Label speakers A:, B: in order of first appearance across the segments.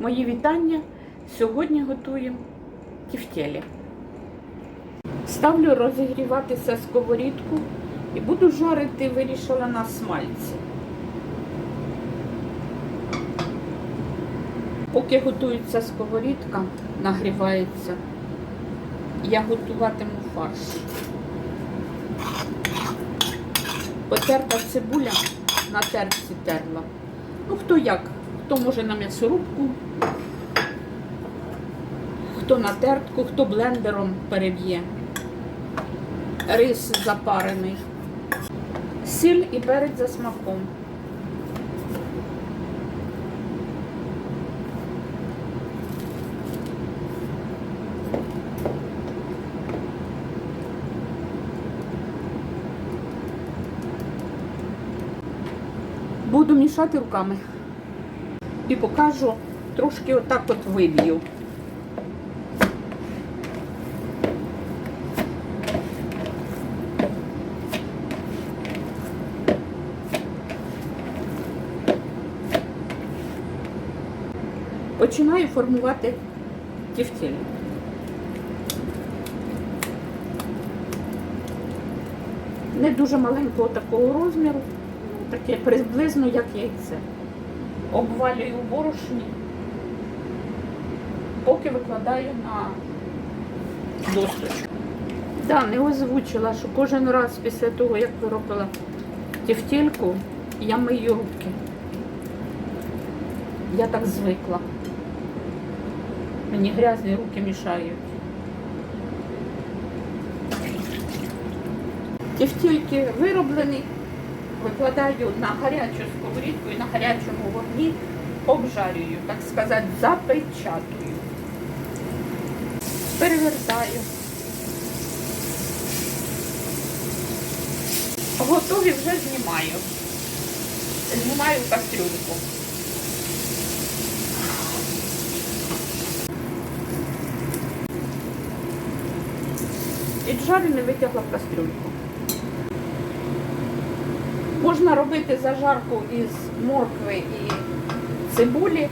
A: Мої вітання. Сьогодні готуємо тівтєлі. Ставлю розігріватися сковорідку і буду жарити вирішила на смальці. Поки готується сковорідка, нагрівається, я готуватиму фарш. Потерта цибуля на терці терла. Ну, хто як? Хто може на м'ясорубку, хто на тертку, хто блендером переб'є. Рис запарений, сіль і перець за смаком. Буду мішати руками і покажу трошки отак от виб'ю. Починаю формувати тівтєлі. Не дуже маленького такого розміру, таке приблизно як яйце. Обвалюю борошні, поки викладаю на досточку. Да, не озвучила, що кожен раз після того, як виробила тівтільку, я мию руки. Я так звикла. Мені грязні руки мішають. Тівтільки вироблені, викладаю на гарячу сковорідку і на гарячому вогні обжарюю, так сказати, запечатую. Перевертаю. Готові вже знімаю. Знімаю кастрюльку. Піджарене витягла в кастрюльку. Можна робити зажарку із моркви і цибулі,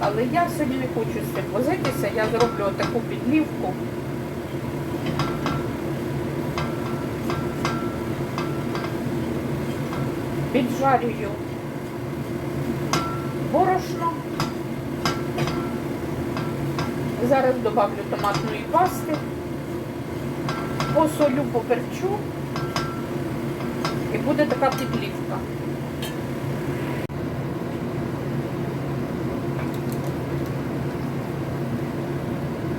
A: але я сьогодні не хочу з цим возитися, я зроблю таку підлівку. Піджарюю борошно. Зараз добавлю томатної пасти, посолю, поперчу буде така підлівка.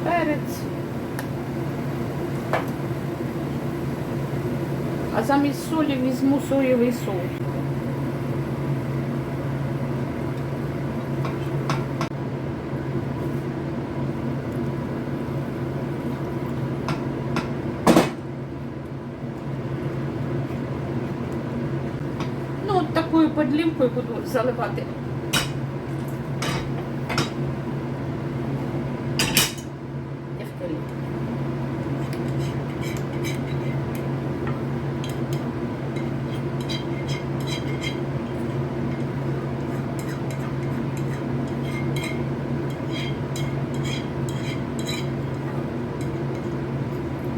A: Перець. А замість солі візьму соєвий соус. Ну, от такою подлівкою буду заливати.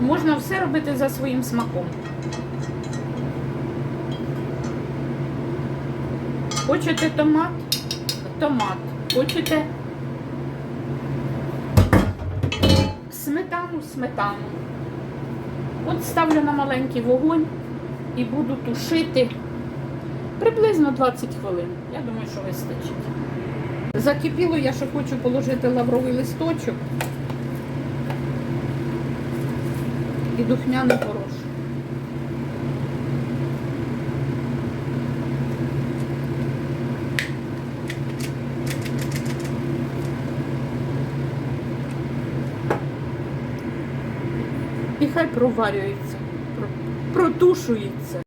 A: Можна все робити за своїм смаком. Хочете томат? Томат. Хочете сметану, сметану. От ставлю на маленький вогонь і буду тушити приблизно 20 хвилин. Я думаю, що вистачить. Закипіло, я ще хочу положити лавровий листочок і духмяний порошок. І хай проварюється, протушується.